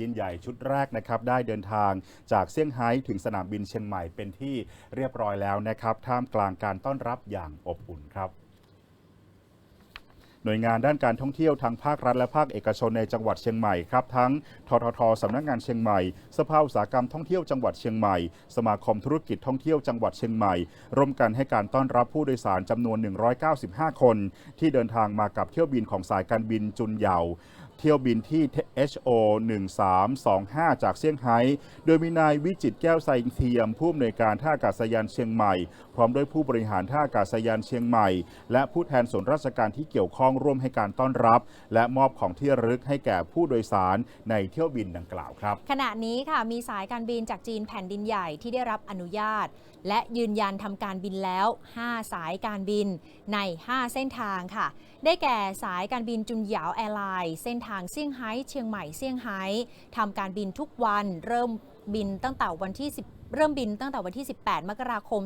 ดินใหญ่ชุดแรกนะครับได้เดินทางจากเซี่ยงไฮ้ถึงสนามบินเชียงใหม่เป็นที่เรียบร้อยแล้วนะครับท่ามกลางการต้อนรับอย่างอบอุ่นครับหน่วยงานด้านการท่องเที่ยวทั้งภาครัฐและภาคเอกชนในจังหวัดเชียงใหม่ครับทั้งทททสำนักงานเชียงใหม่ สภาอุตสาหกรรมท่องเที่ยวจังหวัดเชียงใหม่ สมาคมธุรกิจท่องเที่ยวจังหวัดเชียงใหม่ร่วมกันให้การต้อนรับผู้โดยสารจำนวน 195 คน ที่เดินทางมากับเที่ยวบินของสายการบินจุนเหยา เที่ยวบินที่ HO 1325 จากเซี่ยงไฮ้ โดยมีนายวิจิตแก้วไซเทียมผู้อำนวยการท่าอากาศยานเชียงใหม่ พร้อมด้วยผู้บริหารท่าอากาศยานเชียงใหม่ และผู้แทนส่วนราชการที่เกี่ยวข้องร่วมให้การต้อนรับ และมอบของที่ระลึกให้แก่ผู้โดยสารในเที่ยวบินดังกล่าวครับ ขณะนี้ค่ะมีสายการบินจากจีนแผ่นดินใหญ่ที่ได้รับอนุญาต และยืนยันทำการบินแล้ว 5 สายการบินใน 5 เส้นทางค่ะ ได้แก่สายการบินจุนหยาวแอร์ไลน์เส้นทางเซี่ยงไฮ้เชียงใหม่เซี่ยงไฮ้ทำการบินทุกวันเริ่มบินตั้งแต่วันที่ 10เริ่มบินตั้งแต่วันที่ 18 มกราคม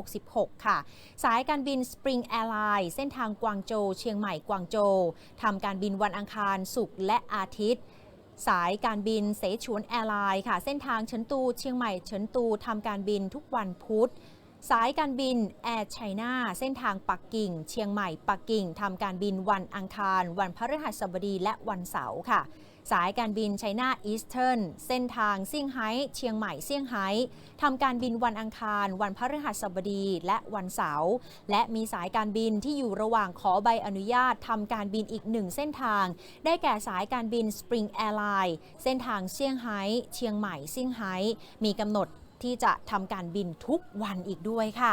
2566 ค่ะ สายการบิน Spring Airline เส้นทางกวางโจวเชียงใหม่กวางโจวทำการบินวันอังคาร ศุกร์และอาทิตย์ สายการบินเสฉวนแอร์ไลน์ค่ะ เส้นทางเฉินตูเชียงใหม่เฉินตูทำการบินทุกวันพุธ สายการบินแอร์ไชน่าเส้นทางปักกิ่ง เชียงใหม่ปักกิ่งทำการบินวันอังคาร วันพฤหัสบดีและวันเสาร์ค่ะ สายการบินไชน่าอีสเทิร์นเส้นทางเซี่ยงไฮ้เชียงใหม่เซี่ยงไฮ้ทำการบินวันอังคาร วันพฤหัสบดีและวันเสาร์และมีสายการบินที่อยู่ระหว่างขอใบอนุญาตทำการบินอีกหนึ่งเส้นทาง ได้แก่สายการบิน Spring Airline เส้นทางเซี่ยงไฮ้เชียงใหม่เซี่ยงไฮ้มีกำหนด ที่จะทำการบินทุกวันอีกด้วยค่ะ